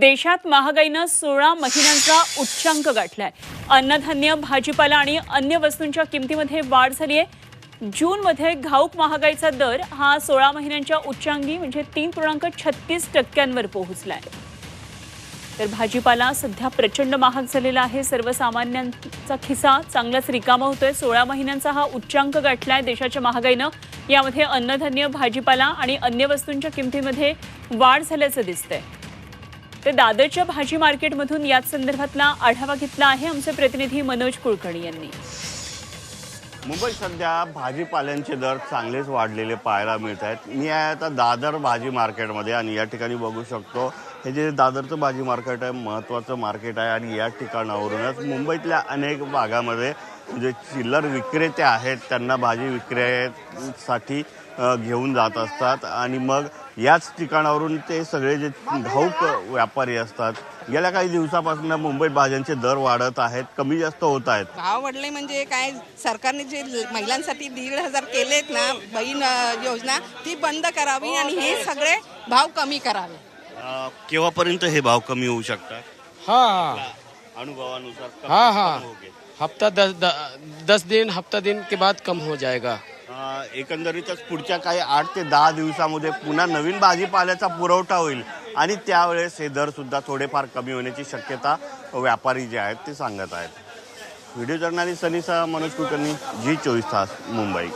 देशात महागाईनं सोळा महिन्यांचा उच्चांक गाठलाय. अन्नधान्य भाजीपाला आणि अन्य वस्तूंच्या किमतीमध्ये वाढ झाली आहे जूनमध्ये घाऊक महागाईचा दर हा सोळा महिन्यांच्या उच्चांकी म्हणजे तीन पूर्णांक छत्तीस टक्क्यांवर पोहोचलाय. तर भाजीपाला सध्या प्रचंड महाग झालेला आहे. सर्वसामान्यांचा खिसा चांगलाच रिकामा होतोय. सोळा महिन्यांचा हा उच्चांक गाठलाय देशाच्या महागाईनं. यामध्ये अन्नधान्य भाजीपाला आणि अन्य वस्तूंच्या किमतीमध्ये वाढ झाल्याचं दिसतंय. तर दादरच्या भाजी मार्केटमधून याच संदर्भातला आढावा घेतला आहे आमचे प्रतिनिधी मनोज कुलकर्णी यांनी. मुंबईत सध्या भाजीपाल्यांचे दर चांगलेच वाढलेले पाहायला मिळत आहेत. मी आहे आता दादर भाजी मार्केटमध्ये आणि या ठिकाणी बघू शकतो हे जे दादरचं भाजी मार्केट आहे महत्त्वाचं मार्केट आहे आणि या ठिकाणावरूनच मुंबईतल्या अनेक भागामध्ये जे चिल्लर विक्रेते आहेत त्यांना भाजी विक्रेसाठी घेऊन जात असतात आणि मग याच ठिकाणावरून ते सगळे जे घाऊक व्यापारी असतात गेल्या काही दिवसापासून मुंबईत भाज्यांचे दर वाढत आहेत कमी जास्त होत आहेत. भाव वाढले म्हणजे काय सरकारने जे महिलांसाठी दीड हजार केलेत ना बहीण योजना ती बंद करावी आणि हे सगळे भाव कमी करावे. केव्हापर्यंत हे भाव कमी होऊ शकतात? हाँ. अनुभवानुसार हाँ हाँ. हप्ता दस द, दस दिन हप्ता दिन के बाद कम हो जाएगा। एकंदरीतच पुढच्या काही आठ ते दहा दिवसामध्ये पुन्हा नवीन भाजीपाल्याचा पुरवठा होईल आणि त्यावेळेस हे दर सुद्धा थोडेफार कमी होण्याची शक्यता व्यापारी जे आहेत ते सांगत आहेत. व्हिडिओ जर्नालिस्ट सनीसा मनोज कुलकर्णी जी चोवीस तास मुंबई.